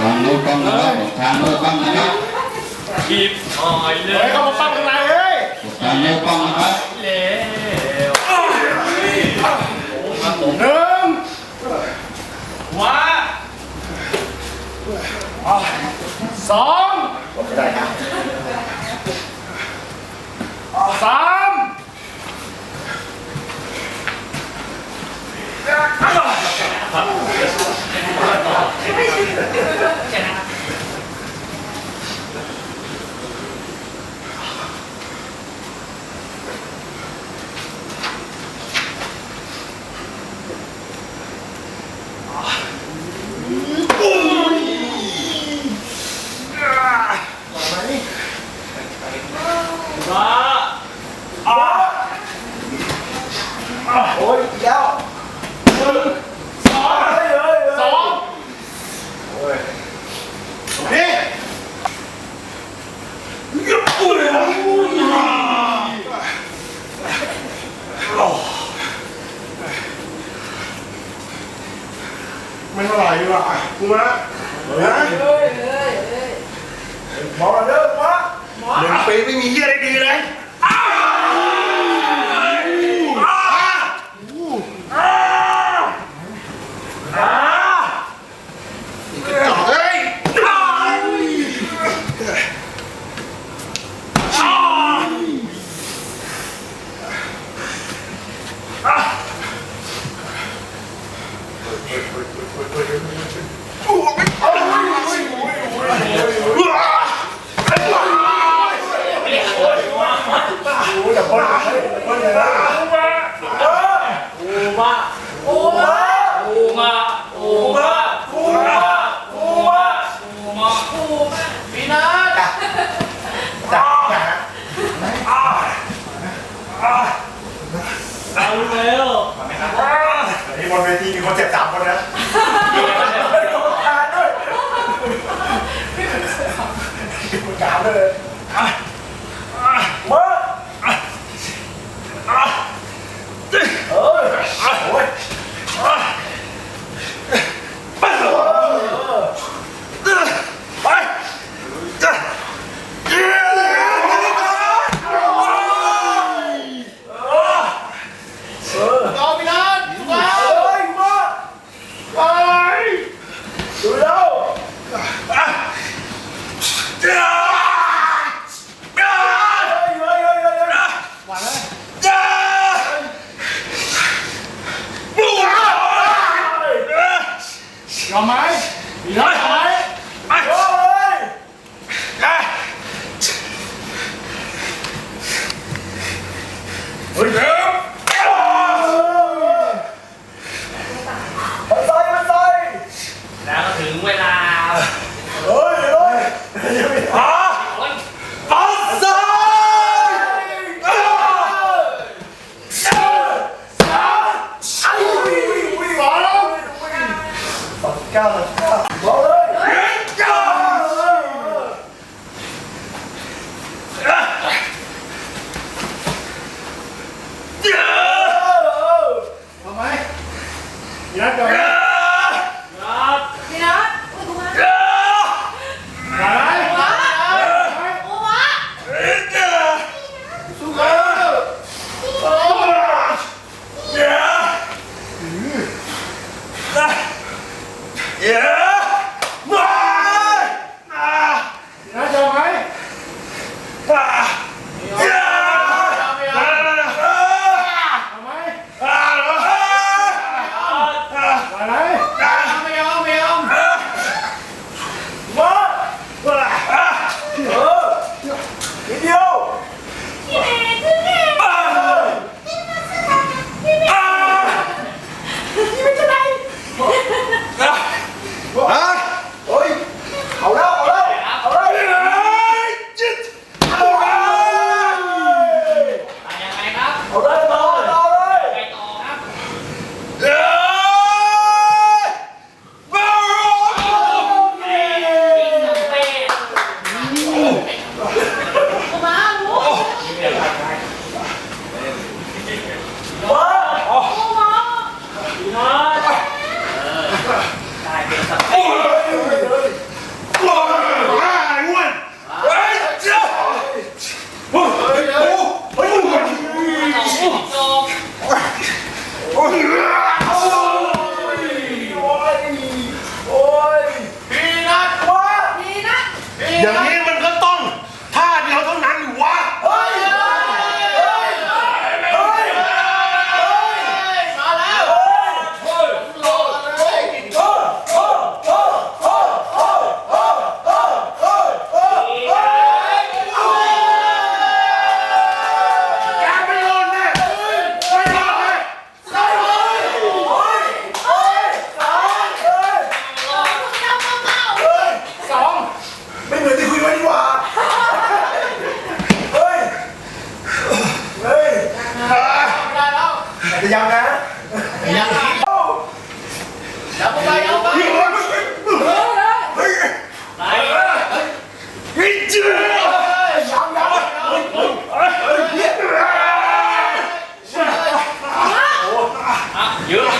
ลองดูกล้องนะครับกดตามดูกล้องนะครับคีบหอยเลยเฮ้ยยเขามาปั้มข้างในเฮ้ยกดตามดูกล้องนะครับเล้วหนึ่งว้าสอง่ากูมานะหมอเลิกวะหนึ่งปีไม่มีเยี่ยไรดีเลย มอนนี้บนเวทีมีคนเจ็บสามคนนะมีคนการด้วยมีคนการด้วย Yeah, Yeah! เยอะ